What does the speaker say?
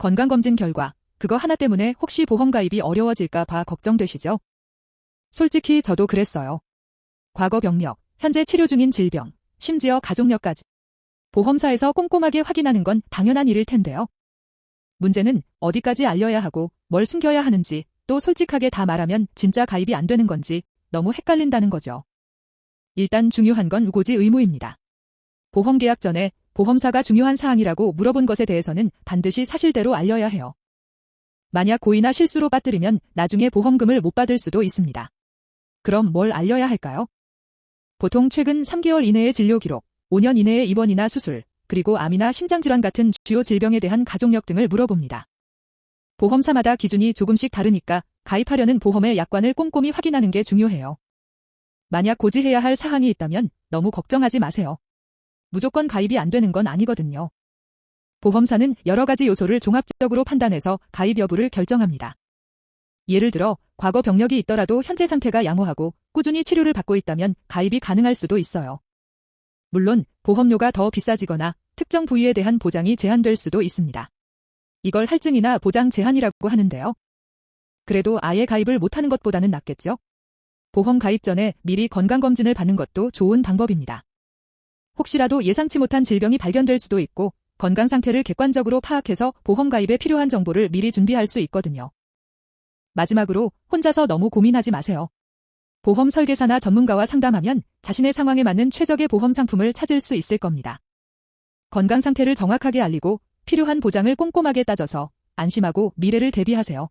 건강검진 결과 그거 하나 때문에 혹시 보험 가입이 어려워질까 봐 걱정되시죠? 솔직히 저도 그랬어요. 과거 병력, 현재 치료 중인 질병, 심지어 가족력까지. 보험사에서 꼼꼼하게 확인하는 건 당연한 일일 텐데요. 문제는 어디까지 알려야 하고 뭘 숨겨야 하는지 또 솔직하게 다 말하면 진짜 가입이 안 되는 건지 너무 헷갈린다는 거죠. 일단 중요한 건 우고지 의무입니다. 보험 계약 전에 보험사가 중요한 사항이라고 물어본 것에 대해서는 반드시 사실대로 알려야 해요. 만약 고의나 실수로 빠뜨리면 나중에 보험금을 못 받을 수도 있습니다. 그럼 뭘 알려야 할까요? 보통 최근 3개월 이내의 진료 기록, 5년 이내의 입원이나 수술, 그리고 암이나 심장질환 같은 주요 질병에 대한 가족력 등을 물어봅니다. 보험사마다 기준이 조금씩 다르니까 가입하려는 보험의 약관을 꼼꼼히 확인하는 게 중요해요. 만약 고지해야 할 사항이 있다면 너무 걱정하지 마세요. 무조건 가입이 안 되는 건 아니거든요. 보험사는 여러 가지 요소를 종합적으로 판단해서 가입 여부를 결정합니다. 예를 들어 과거 병력이 있더라도 현재 상태가 양호하고 꾸준히 치료를 받고 있다면 가입이 가능할 수도 있어요. 물론 보험료가 더 비싸지거나 특정 부위에 대한 보장이 제한될 수도 있습니다. 이걸 할증이나 보장 제한이라고 하는데요. 그래도 아예 가입을 못하는 것보다는 낫겠죠? 보험 가입 전에 미리 건강검진을 받는 것도 좋은 방법입니다. 혹시라도 예상치 못한 질병이 발견될 수도 있고 건강 상태를 객관적으로 파악해서 보험 가입에 필요한 정보를 미리 준비할 수 있거든요. 마지막으로 혼자서 너무 고민하지 마세요. 보험 설계사나 전문가와 상담하면 자신의 상황에 맞는 최적의 보험 상품을 찾을 수 있을 겁니다. 건강 상태를 정확하게 알리고 필요한 보장을 꼼꼼하게 따져서 안심하고 미래를 대비하세요.